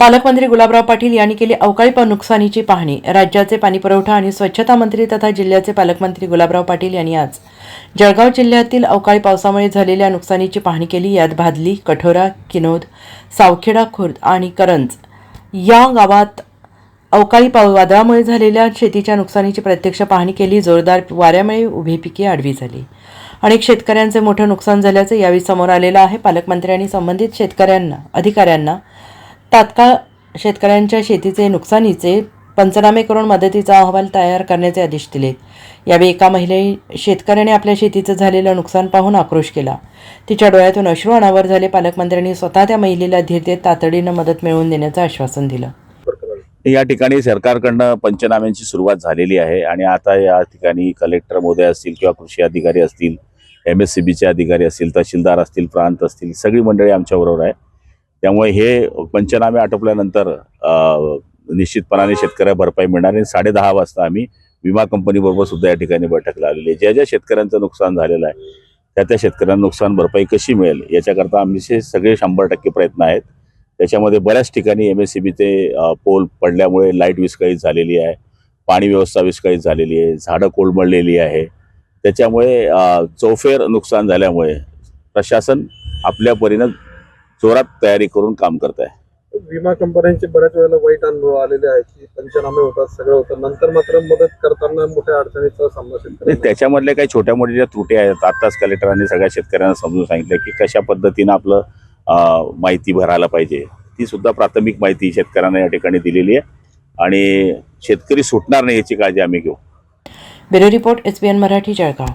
पालकमंत्री गुलाबराव पाटील यांनी केली अवकाळी नुकसानीची पाहणी. राज्याचे पाणीपुरवठा आणि स्वच्छता मंत्री तथा जिल्ह्याचे पालकमंत्री गुलाबराव पाटील यांनी आज जळगाव जिल्ह्यातील अवकाळी पावसामुळे झालेल्या नुकसानीची पाहणी केली. यात भादली कठोरा किनोद सावखेडा खुर्द आणि करंज या गावात अवकाळी पाव वादळामुळे झालेल्या शेतीच्या नुकसानीची प्रत्यक्ष पाहणी केली. जोरदार वाऱ्यामुळे उभी पिके आडवी झाली. अनेक शेतकऱ्यांचे मोठं नुकसान झाल्याचं यावेळी समोर आलेलं आहे. पालकमंत्र्यांनी संबंधित शेतकऱ्यांना अधिकाऱ्यांना तात्काळ शेतकऱ्यांच्या शेतीचे नुकसानीचे पंचनामे करून मदतीचा अहवाल तयार करण्याचे आदेश दिले. यावेळी एका महिले शेतकऱ्याने आपल्या शेतीचं झालेलं नुकसान पाहून आक्रोश केला. तिच्या डोळ्यातून अश्रू अनावर झाले. पालकमंत्र्यांनी स्वतः त्या महिलेला धीर देत तातडीनं मदत मिळवून देण्याचं आश्वासन दिलं. या ठिकाणी सरकारकडनं पंचनाम्यांची सुरुवात झालेली आहे आणि आता या ठिकाणी कलेक्टर महोदय असतील किंवा कृषी अधिकारी असतील एम एस सी बीचे अधिकारी असतील तहसीलदार असतील प्रांत असतील सगळी मंडळी आमच्याबरोबर आहे. त्यामुळे हे पंचनामे आटोपल्यानंतर निश्चितपणाने शेतकऱ्या भरपाई मिळणार आणि साडेदहा वाजता आम्ही विमा कंपनीबरोबर सुद्धा या ठिकाणी बैठक लावलेली आहे. ज्या ज्या शेतकऱ्यांचं नुकसान झालेलं आहे त्या त्या शेतकऱ्यांना नुकसान भरपाई कशी मिळेल याच्याकरता आमचे सगळे शंभर टक्के प्रयत्न आहेत. त्याच्यामध्ये बऱ्याच ठिकाणी एम एस सी बीचे पोल पडल्यामुळे लाइट विस्कळीत झालेली आहे पाणी व्यवस्था विस्कळीत झालेली आहे झाडं कोलमडलेली आहे. त्याच्यामुळे चौफेर नुकसान झाल्यामुळे प्रशासन आपल्या परीनं जोरात तयारी करून काम करत आहे विमा कंपन्यांचे बऱ्याच वेळेला वाईट अनुभव आलेले आहेत की पंचनामे होतात सगळं होतं. नंतर मात्र मदत करताना मोठ्या अडचणीचा सामना त्याच्यामधल्या काही छोट्या मोठ्या ज्या त्रुटी आहेत आत्ताच कलेक्टरांनी सगळ्या शेतकऱ्यांना समजून सांगितलं की कशा पद्धतीनं आपलं माहिती भरायला पाहिजे. ती सुद्धा प्राथमिक माहिती शेतकऱ्यांना या ठिकाणी दिलेली आहे. आणि शेतकरी सुटणार नाही याची काळजी आम्ही घेऊ. Bureau report S Marathi Jalgaon.